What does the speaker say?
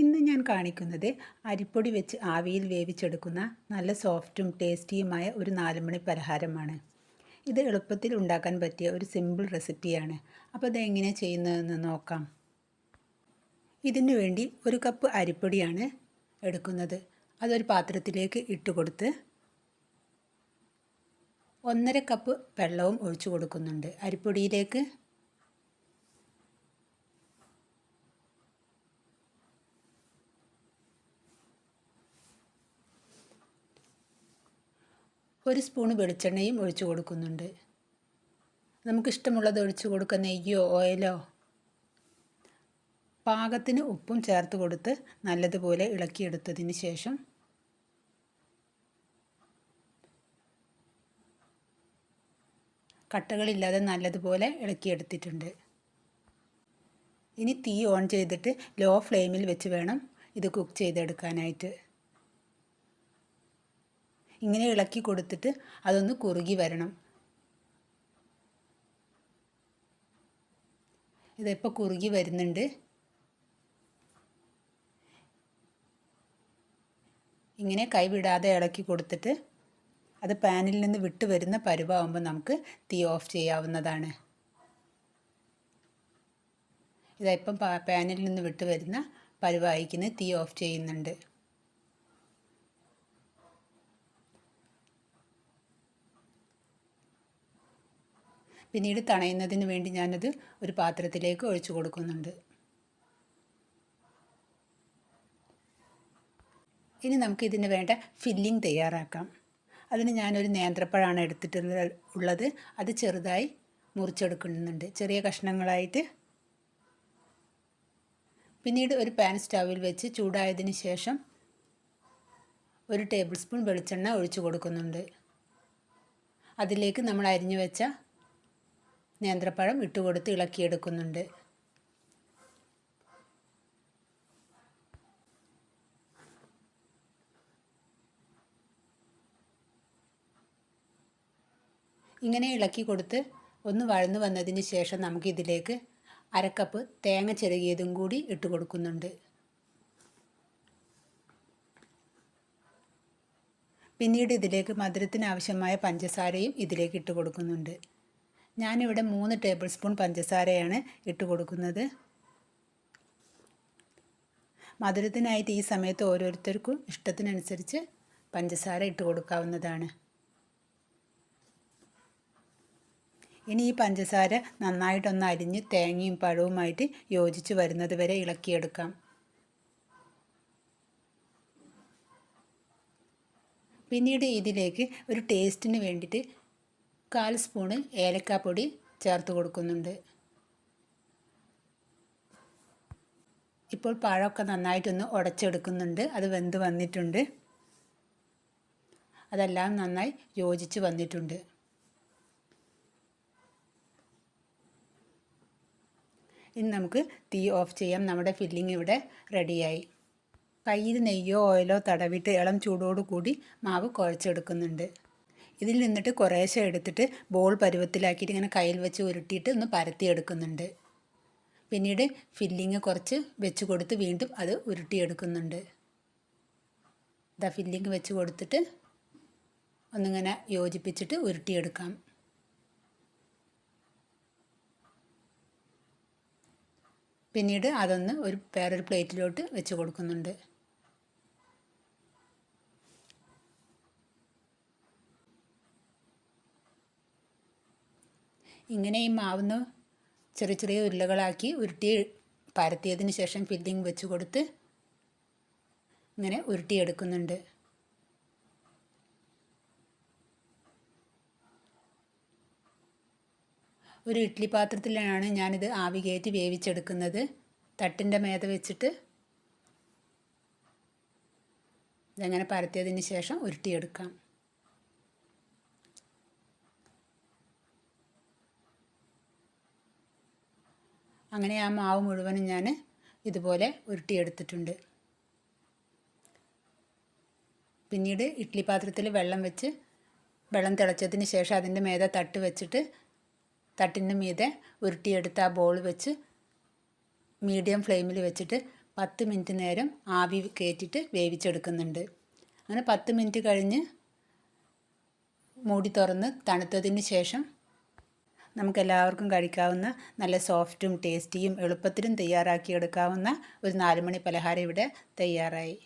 ഇന്ന് ഞാൻ കാണിക്കുന്നത് അരിപ്പൊടി വെച്ച് ആവിയിൽ വേവിച്ചെടുക്കുന്ന നല്ല സോഫ്റ്റും ടേസ്റ്റിയുമായ ഒരു നാലുമണി പലഹാരമാണ്. ഇത് എളുപ്പത്തിൽ ഉണ്ടാക്കാൻ പറ്റിയ ഒരു സിമ്പിൾ റെസിപ്പിയാണ്. അപ്പോൾ അതെങ്ങനെ ചെയ്യുന്നതെന്ന് നോക്കാം. ഇതിനു വേണ്ടി ഒരു കപ്പ് അരിപ്പൊടിയാണ് എടുക്കുന്നത്. അതൊരു പാത്രത്തിലേക്ക് ഇട്ട് കൊടുത്ത് ഒന്നര കപ്പ് വെള്ളവും ഒഴിച്ചു കൊടുക്കുന്നുണ്ട്. അരിപ്പൊടിയിലേക്ക് ഒരു സ്പൂണ് വെളിച്ചെണ്ണയും ഒഴിച്ചു കൊടുക്കുന്നുണ്ട്. നമുക്കിഷ്ടമുള്ളത് ഒഴിച്ചു കൊടുക്കുക നെയ്യോ ഓയിലോ. പാകത്തിന് ഉപ്പും ചേർത്ത് കൊടുത്ത് നല്ലതുപോലെ ഇളക്കിയെടുത്തതിന് ശേഷം കട്ടകളില്ലാതെ നല്ലതുപോലെ ഇളക്കിയെടുത്തിട്ടുണ്ട്. ഇനി തീ ഓൺ ചെയ്തിട്ട് ലോ ഫ്ലെയിമിൽ വെച്ച് വേണം ഇത് കുക്ക് ചെയ്തെടുക്കാനായിട്ട്. ഇങ്ങനെ ഇളക്കി കൊടുത്തിട്ട് അതൊന്ന് കുറുകി വരണം. ഇതിപ്പോൾ കുറുകി വരുന്നുണ്ട്. ഇങ്ങനെ കൈവിടാതെ ഇളക്കി കൊടുത്തിട്ട് അത് പാനിൽ നിന്ന് വിട്ട് വരുന്ന പരുവാകുമ്പോൾ നമുക്ക് തീ ഓഫ് ചെയ്യാവുന്നതാണ്. ഇതായിപ്പം പാനിൽ നിന്ന് വിട്ട് വരുന്ന പരുവായിക്കുന്ന തീ ഓഫ് ചെയ്യുന്നുണ്ട്. പിന്നീട് തണയുന്നതിന് വേണ്ടി ഞാനത് ഒരു പാത്രത്തിലേക്ക് ഒഴിച്ചു കൊടുക്കുന്നുണ്ട്. ഇനി നമുക്ക് ഇതിന് വേണ്ട ഫില്ലിംഗ് തയ്യാറാക്കാം. അതിന് ഞാനൊരു നേന്ത്രപ്പഴമാണ് എടുത്തിട്ടുള്ള ഉള്ളത്. അത് ചെറുതായി മുറിച്ചെടുക്കുന്നുണ്ട്. ചെറിയ കഷ്ണങ്ങളായിട്ട്. പിന്നീട് ഒരു പാൻ സ്റ്റൗവിൽ വെച്ച് ചൂടായതിന് ശേഷം ഒരു ടേബിൾ സ്പൂൺ വെളിച്ചെണ്ണ ഒഴിച്ചു കൊടുക്കുന്നുണ്ട്. അതിലേക്ക് നമ്മൾ അരിഞ്ഞു വെച്ച നേന്ത്രപ്പഴം ഇട്ടുകൊടുത്ത് ഇളക്കിയെടുക്കുന്നുണ്ട്. ഇങ്ങനെ ഇളക്കി കൊടുത്ത് ഒന്ന് വഴന്നു വന്നതിന് ശേഷം നമുക്ക് ഇതിലേക്ക് അരക്കപ്പ് തേങ്ങ ചെറുകിയതും കൂടി ഇട്ട് കൊടുക്കുന്നുണ്ട് പിന്നീട് ഇതിലേക്ക് മധുരത്തിന് ആവശ്യമായ പഞ്ചസാരയും ഇതിലേക്ക് ഇട്ട് കൊടുക്കുന്നുണ്ട് ഞാനിവിടെ മൂന്ന് ടേബിൾ സ്പൂൺ പഞ്ചസാരയാണ് ഇട്ട് കൊടുക്കുന്നത്. മധുരത്തിനായിട്ട് ഈ സമയത്ത് ഓരോരുത്തർക്കും ഇഷ്ടത്തിനനുസരിച്ച് പഞ്ചസാര ഇട്ട് കൊടുക്കാവുന്നതാണ്. ഇനി ഈ പഞ്ചസാര നന്നായിട്ടൊന്ന് അരിഞ്ഞ് തേങ്ങയും പഴവുമായിട്ട് യോജിച്ച് വരുന്നത് വരെ ഇളക്കിയെടുക്കാം. പിന്നീട് ഇതിലേക്ക് ഒരു ടേസ്റ്റിന് വേണ്ടിയിട്ട് കാൽ സ്പൂണ് ഏലക്കാപ്പൊടി ചേർത്ത് കൊടുക്കുന്നുണ്ട്. ഇപ്പോൾ പഴമൊക്കെ നന്നായിട്ടൊന്ന് ഉടച്ചെടുക്കുന്നുണ്ട്. അത് വെന്ത് വന്നിട്ടുണ്ട്. അതെല്ലാം നന്നായി യോജിച്ച് വന്നിട്ടുണ്ട്. ഇനി നമുക്ക് തീ ഓഫ് ചെയ്യാം. നമ്മുടെ ഫില്ലിംഗ് ഇവിടെ റെഡിയായി. കയ്യിൽ നെയ്യോ ഓയിലോ തടവിട്ട് ഇളം ചൂടോടു കൂടി മാവ് കുഴച്ചെടുക്കുന്നുണ്ട്. ഇതിൽ നിന്നിട്ട് കുറേശ്ശെ എടുത്തിട്ട് ബോൾ പരുവത്തിലാക്കിയിട്ട് ഇങ്ങനെ കയ്യിൽ വെച്ച് ഉരുട്ടിയിട്ട് ഒന്ന് പരത്തിയെടുക്കുന്നുണ്ട്. പിന്നീട് ഫില്ലിങ് കുറച്ച് വെച്ച് കൊടുത്ത് വീണ്ടും അത് ഉരുട്ടിയെടുക്കുന്നുണ്ട്. ഇതാ ഫില്ലിങ് വെച്ച് കൊടുത്തിട്ട് ഒന്നിങ്ങനെ യോജിപ്പിച്ചിട്ട് ഉരുട്ടിയെടുക്കാം. പിന്നീട് അതൊന്ന് ഒരു വേറൊരു പ്ലേറ്റിലോട്ട് വെച്ച് കൊടുക്കുന്നുണ്ട്. ഇങ്ങനെ ഈ മാവുന്ന് ചെറിയ ചെറിയ ഉരുളകളാക്കി ഉരുട്ടി പരത്തിയതിന് ശേഷം ഫില്ലിംഗ് വെച്ച് കൊടുത്ത് ഇങ്ങനെ ഉരുട്ടിയെടുക്കുന്നുണ്ട്. ഒരു ഇഡ്ഡലി പാത്രത്തിലാണ് ഞാനിത് ആവി കയറ്റി വേവിച്ചെടുക്കുന്നത്. തട്ടിന്റെ മേത വെച്ചിട്ട് ഇതങ്ങനെ പരത്തിയതിന് ശേഷം ഉരുട്ടിയെടുക്കാം. അങ്ങനെ ആ മാവ് മുഴുവനും ഞാൻ ഇതുപോലെ ഉരുട്ടിയെടുത്തിട്ടുണ്ട്. പിന്നീട് ഇഡ്ഡലി പാത്രത്തിൽ വെള്ളം വെച്ച് വെള്ളം തിളച്ചതിന് ശേഷം അതിന്റെ മേത തട്ട് വെച്ചിട്ട് തട്ടിന്റെ മീതെ ഉരുട്ടിയെടുത്ത് ആ ബോൾ വെച്ച് മീഡിയം ഫ്ലെയിമിൽ വെച്ചിട്ട് പത്ത് മിനിറ്റ് നേരം ആവി കയറ്റിയിട്ട് വേവിച്ചെടുക്കുന്നുണ്ട്. അങ്ങനെ പത്ത് മിനിറ്റ് കഴിഞ്ഞ് മൂടി തുറന്ന് തണുത്തതിന് ശേഷം നമുക്കെല്ലാവർക്കും കഴിക്കാവുന്ന നല്ല സോഫ്റ്റും ടേസ്റ്റിയും എളുപ്പത്തിലും തയ്യാറാക്കിയെടുക്കാവുന്ന ഒരു നാലുമണി പലഹാരം ഇവിടെ തയ്യാറായി.